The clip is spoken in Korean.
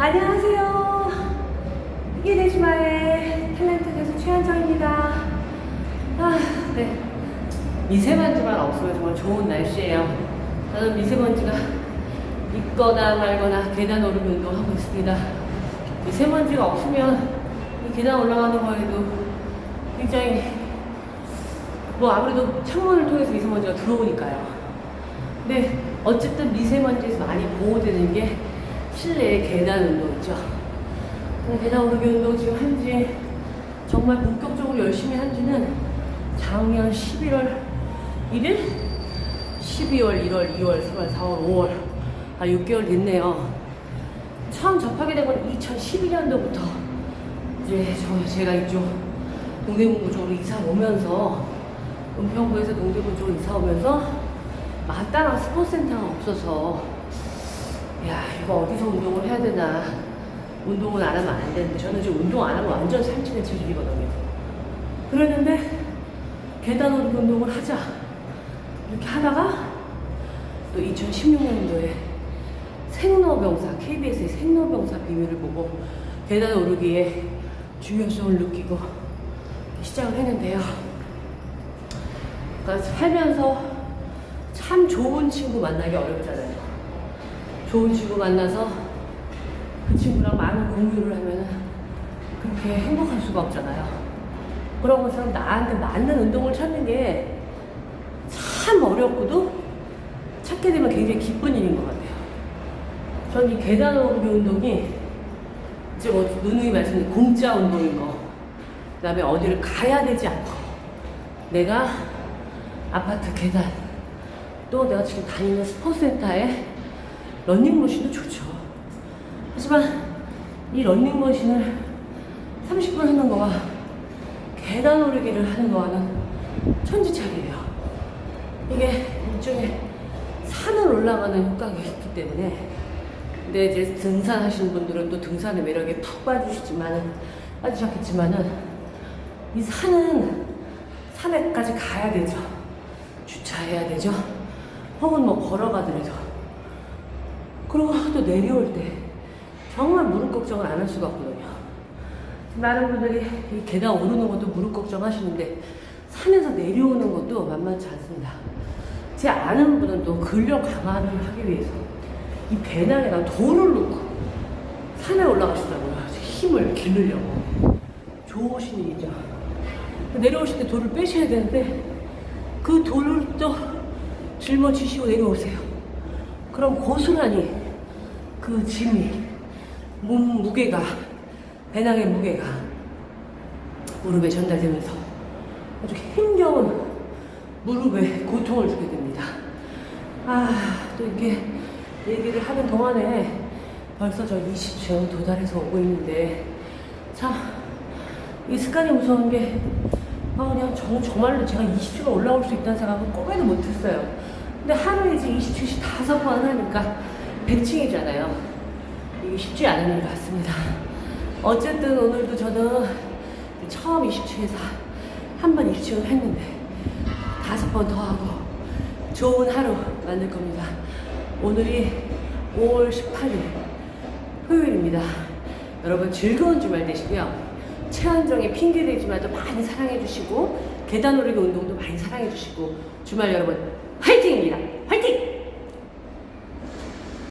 안녕하세요. 이게대지마의 탤런트 가수 최한정입니다. 아, 네. 미세먼지만 없으면 정말 좋은 날씨예요. 저는 미세먼지가 있거나 말거나 계단 오르기 운동하고 있습니다. 미세먼지가 없으면 이 계단 올라가는 거에도 굉장히 뭐 아무래도 창문을 통해서 미세먼지가 들어오니까요. 근데 어쨌든 미세먼지에서 많이 보호되는 게 실내 계단 운동이죠. 계단 오르기 운동 지금 한 지 정말 본격적으로 열심히 한 지는 작년 11월 1일? 12월, 1월, 2월, 3월, 4월, 5월. 아, 6개월 됐네요. 처음 접하게 된 건 2012년도부터 이제 저, 제가 이쪽 동대문구 쪽으로 이사 오면서 은평구에서 동대문 쪽으로 이사 오면서 마땅한 스포츠 센터가 없어서 야 이거 어디서 운동을 해야 되나. 운동은 안 하면 안 되는데 저는 지금 운동 안 하면 완전 살찌는 체질이거든요. 그랬는데 계단 오르기 운동을 하자. 이렇게 하다가 또 2016년도에 생로병사 KBS의 생로병사 비밀을 보고 계단 오르기의 중요성을 느끼고 시작을 했는데요. 그러니까 살면서 참 좋은 친구 만나기 어렵잖아요. 좋은 친구 만나서 그 친구랑 많은 공유를 하면 그렇게 행복할 수가 없잖아요. 그런 것처럼 나한테 맞는 운동을 찾는 게 참 어렵고도 찾게 되면 굉장히 기쁜 일인 것 같아요. 전 이 계단 오르기 운동이 이제 뭐 누누이 말씀드린 공짜 운동인 거, 그 다음에 어디를 가야 되지 않고 내가 아파트 계단 또 내가 지금 다니는 스포츠센터에 런닝머신도 좋죠. 하지만 이 런닝머신을 30분 하는 거와 계단 오르기를 하는 거와는 천지차이예요. 이게 일종의 산을 올라가는 효과가 있기 때문에 근데 이제 등산하시는 분들은 또 등산의 매력에 푹 빠지시지만은 빠지셨겠지만은 이 산은 산에까지 가야 되죠. 주차해야 되죠. 혹은 뭐 걸어가더라도. 그리고 또 내려올 때 정말 무릎 걱정을 안 할 수가 없거든요. 많은 분들이 이 계단 오르는 것도 무릎 걱정하시는데 산에서 내려오는 것도 만만치 않습니다. 제 아는 분은 또 근력 강화를 하기 위해서 이 배낭에다 돌을 넣고 산에 올라가시더라고요. 힘을 기르려고. 좋으신 일이죠. 내려오실 때 돌을 빼셔야 되는데 그 돌을 또 짊어지시고 내려오세요. 그럼 고스란히 그 짐이 몸 무게가 배낭의 무게가 무릎에 전달되면서 아주 힘겨운 무릎에 고통을 주게 됩니다. 아, 또 이렇게 얘기를 하는 동안에 벌써 저 20층 도달해서 오고 있는데 참 이 습관이 무서운 게 아, 그냥 저, 정말로 제가 20층에 올라올 수 있다는 생각은 꿈에도 못했어요. 근데 하루에 이제 20층씩 다섯 번 하니까 100층이잖아요. 이게 쉽지 않은 일 같습니다. 어쨌든 오늘도 저는 처음 20층에서 한 번 20층을 했는데 다섯 번 더 하고 좋은 하루 만들 겁니다. 오늘이 5월 18일 토요일입니다. 여러분 즐거운 주말 되시고요. 최한정의 핑계대지마도 많이 사랑해주시고 계단 오르기 운동도 많이 사랑해주시고 주말 여러분 vida.